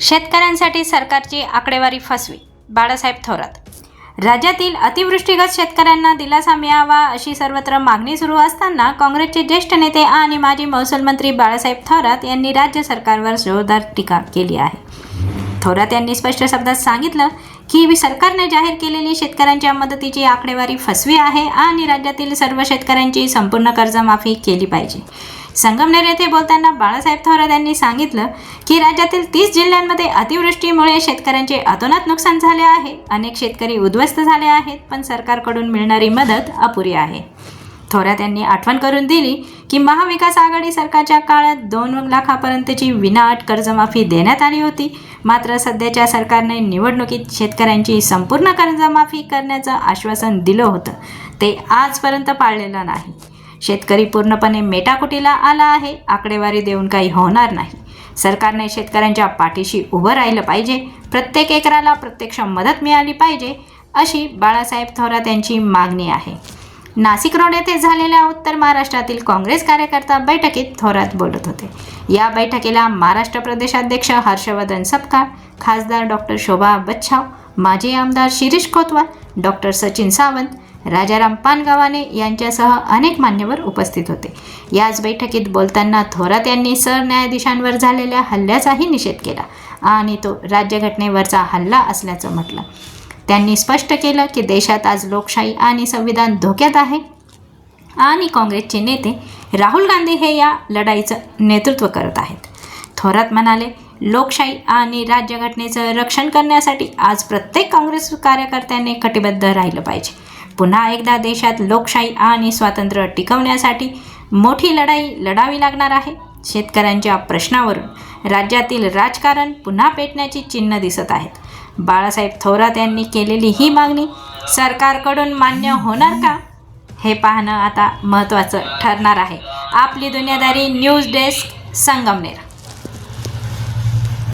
शेतकऱ्यांसाठी सरकारची आकडेवारी फसवी. बाळासाहेब थोरात. राज्यातील अतिवृष्टीगत शेतकऱ्यांना दिलासा मिळावा अशी सर्वत्र मागणी सुरू असताना काँग्रेसचे ज्येष्ठ नेते आणि माजी महसूल मंत्री बाळासाहेब थोरात यांनी राज्य सरकारवर जोरदार टीका केली आहे. थोरात यांनी स्पष्ट शब्दात सांगितलं की सरकारने जाहीर केलेली शेतकऱ्यांच्या मदतीची आकडेवारी फसवी आहे आणि राज्यातील सर्व शेतकऱ्यांची संपूर्ण कर्जमाफी केली पाहिजे. संगमनेर येथे बोलताना बाळासाहेब थोरात यांनी सांगितलं की राज्यातील तीस जिल्ह्यांमध्ये अतिवृष्टीमुळे शेतकऱ्यांचे अतोनात नुकसान झाले आहे. अनेक शेतकरी उद्ध्वस्त झाले आहेत पण सरकारकडून मिळणारी मदत अपुरी आहे. थोरात यांनी आठवण करून दिली की महाविकास आघाडी सरकारच्या काळात दोन लाखापर्यंतची विनाअट कर्जमाफी देण्यात आली होती. मात्र सध्याच्या सरकारने निवडणुकीत शेतकऱ्यांची संपूर्ण कर्जमाफी करण्याचं आश्वासन दिलं होतं. ते आजपर्यंत पाळलेलं नाही. शेतकरी पूर्णपणे मेटाकुटीला आला आहे. आकडेवारी देऊन काही होणार नाही. सरकारने शेतकऱ्यांच्या पाठीशी उभं राहिलं पाहिजे. प्रत्येक एकराला प्रत्यक्ष मदत मिळाली पाहिजे अशी बाळासाहेब थोरात यांची मागणी आहे. नाशिक रोड येथे झालेल्या उत्तर महाराष्ट्रातील काँग्रेस कार्यकर्ता बैठकीत थोरात बोलत होते. या बैठकीला महाराष्ट्र प्रदेशाध्यक्ष हर्षवर्धन सपकाळ खासदार डॉक्टर शोभा बच्छाव माजी आमदार शिरीष कोतवाल डॉक्टर सचिन सावंत राजाराम पानगावाने यांच्यासह अनेक मान्यवर उपस्थित होते. याच बैठकीत बोलताना थोरात यांनी सरन्यायाधीशांवर झालेल्या हल्ल्याचाही निषेध केला आणि तो राज्यघटनेवरचा हल्ला असल्याचं म्हटलं. त्यांनी स्पष्ट केलं की देशात आज लोकशाही आणि संविधान धोक्यात आहे आणि काँग्रेसचे नेते राहुल गांधी हे या लढाईचं नेतृत्व करत आहेत. थोरात म्हणाले लोकशाही आणि राज्यघटनेचं रक्षण करण्यासाठी आज प्रत्येक काँग्रेस कार्यकर्त्याने कटिबद्ध राहिलं पाहिजे. पुन्हा एकदा देशात लोकशाही आणि स्वातंत्र्य टिकवण्यासाठी मोठी लढाई लढावी लागणार आहे. शेतकऱ्यांच्या प्रश्नावरून राज्यातील राजकारण पुन्हा पेटण्याची चिन्ह दिसत आहेत. बाळासाहेब थोरात यांनी केलेली ही मागणी सरकारकडून मान्य होणार का? हे पाहणं आता महत्त्वाचं ठरणार आहे. आपली दुनियादारी न्यूज डेस्क संगमनेर.